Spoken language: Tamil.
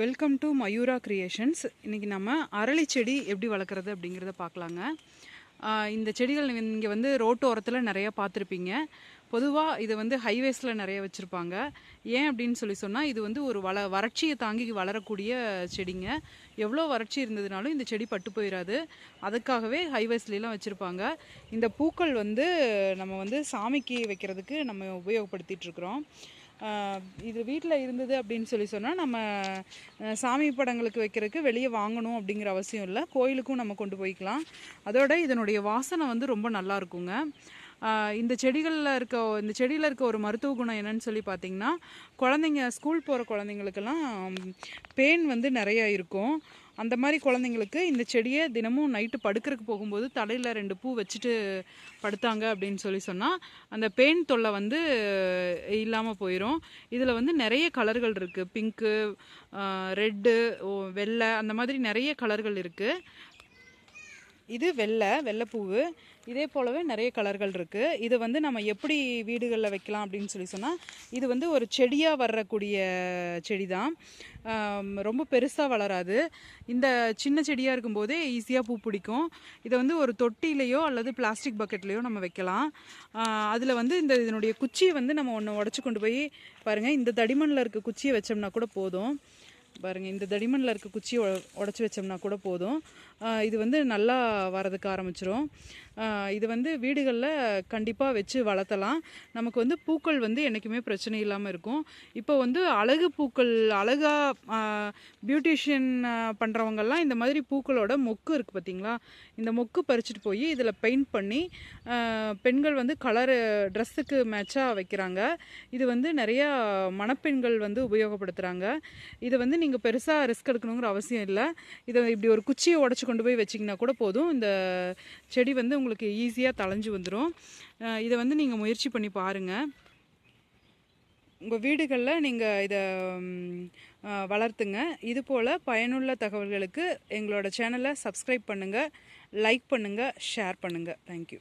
வெல்கம் டு மயூரா கிரியேஷன்ஸ் இன்றைக்கி நம்ம அரளி செடி எப்படி வளர்க்குறது அப்படிங்கிறத பார்க்கலாங்க. இந்த செடிகள் இங்கே வந்து ரோட்டோரத்தில் நிறையா நிறைய பார்த்துருப்பீங்க. பொதுவாக இது வந்து ஹைவேஸில் நிறைய வச்சுருப்பாங்க. ஏன் அப்படின்னு சொல்லி சொன்னால் இது வந்து ஒரு வள வறட்சியை தாங்கி வளரக்கூடிய செடிங்க. எவ்வளோ வறட்சி இருந்ததுனாலும் இந்த செடி பட்டு போயிடாது அதுக்காகவே ஹைவேஸ்லாம் வச்சுருப்பாங்க. இந்த பூக்கள் வந்து நம்ம வந்து சாமிக்கு வைக்கிறதுக்கு நம்ம உபயோகப்படுத்திட்டு இருக்கிறோம். இது வீட்டில் இருந்தது அப்படின்னு சொல்லி சொன்னால் நம்ம சாமி படங்களுக்கு வைக்கிறதுக்கு வெளியே வாங்கணும் அப்படிங்கிற அவசியம் இல்லை. கோயிலுக்கும் நம்ம கொண்டு போய்க்கலாம். அதோட இதனுடைய வாசனை வந்து ரொம்ப நல்லா இருக்குங்க. இந்த செடிகளில் இருக்க இந்த செடியில் இருக்க ஒரு மருத்துவ குணம் என்னன்னு சொல்லி பார்த்தீங்கன்னா குழந்தைங்க ஸ்கூல் போகிற குழந்தைங்களுக்கெல்லாம் பேன் வந்து நிறையா இருக்கும். அந்த மாதிரி குழந்தைங்களுக்கு இந்த செடியை தினமும் நைட்டு படுக்கிறதுக்கு போகும்போது தலையில் ரெண்டு பூ வச்சுட்டு படுத்தாங்க அப்படின்னு சொல்லி சொன்னால் அந்த பெயின் தொல்லை வந்து இல்லாமல் போயிடும் இதில் வந்து நிறைய கலர்கள் இருக்குது பிங்க்கு ரெட்டு வெள்ளை அந்த மாதிரி நிறைய கலர்கள் இருக்குது இது வெள்ளை வெள்ளைப்பூவு இதே போலவே நிறைய கலர்கள் இருக்குது இது வந்து நம்ம எப்படி வீடுகளில் வைக்கலாம் அப்படின்னு சொல்லி சொன்னால் இது வந்து ஒரு செடியாக வரக்கூடிய செடி தான் ரொம்ப பெருசாக வளராது. இந்த சின்ன செடியாக இருக்கும்போதே ஈஸியாக பூ பிடிக்கும். இதை வந்து ஒரு தொட்டிலையோ அல்லது பிளாஸ்டிக் பக்கெட்லேயோ நம்ம வைக்கலாம். அதில் வந்து இந்த இதனுடைய குச்சியை வந்து நம்ம ஒன்று உடச்சி கொண்டு போய் பாருங்கள் இந்த தடிமண்ணில் இருக்க குச்சியை வச்சோம்னா கூட போதும். பாருங்கள் இந்த தடிமனில் இருக்க குச்சியை உடச்சி வச்சோம்னா கூட போதும். இது வந்து நல்லா வரதுக்கு ஆரம்பிச்சிரும். இது வந்து வீடுகளில் கண்டிப்பாக வச்சு வளர்த்தலாம். நமக்கு வந்து பூக்கள் வந்து என்றைக்குமே பிரச்சனை இல்லாமல் இருக்கும். இப்போ வந்து அழகு பூக்கள் அழகாக பியூட்டிஷியன் பண்ணுறவங்கெல்லாம் இந்த மாதிரி பூக்களோட மொக்கு இருக்குது பார்த்தீங்களா இந்த மொக்கு பறிச்சுட்டு போய் இதில் பெயிண்ட் பண்ணி பெண்கள் வந்து கலரு ட்ரெஸ்ஸுக்கு மேட்சாக வைக்கிறாங்க. இது வந்து நிறையா மணப்பெண்கள் வந்து உபயோகப்படுத்துகிறாங்க இதை வந்து நீங்கள் நீங்கள் பெருசாக ரிஸ்க் எடுக்கணுங்கிற அவசியம் இல்லை. இதை இப்படி ஒரு குச்சியை உடச்சி கொண்டு போய் வச்சிங்கன்னா கூட போதும். இந்த செடி வந்து உங்களுக்கு ஈஸியாக தளைஞ்சு வந்துடும் இதை வந்து நீங்கள் முயற்சி பண்ணி பாருங்கள் உங்கள் வீடுகளில் நீங்கள் இதை வளர்த்துங்க. இது போல் பயனுள்ள தகவல்களுக்கு எங்களோட சேனலை சப்ஸ்கிரைப் பண்ணுங்கள் லைக் பண்ணுங்கள் ஷேர் பண்ணுங்கள் தேங்க்யூ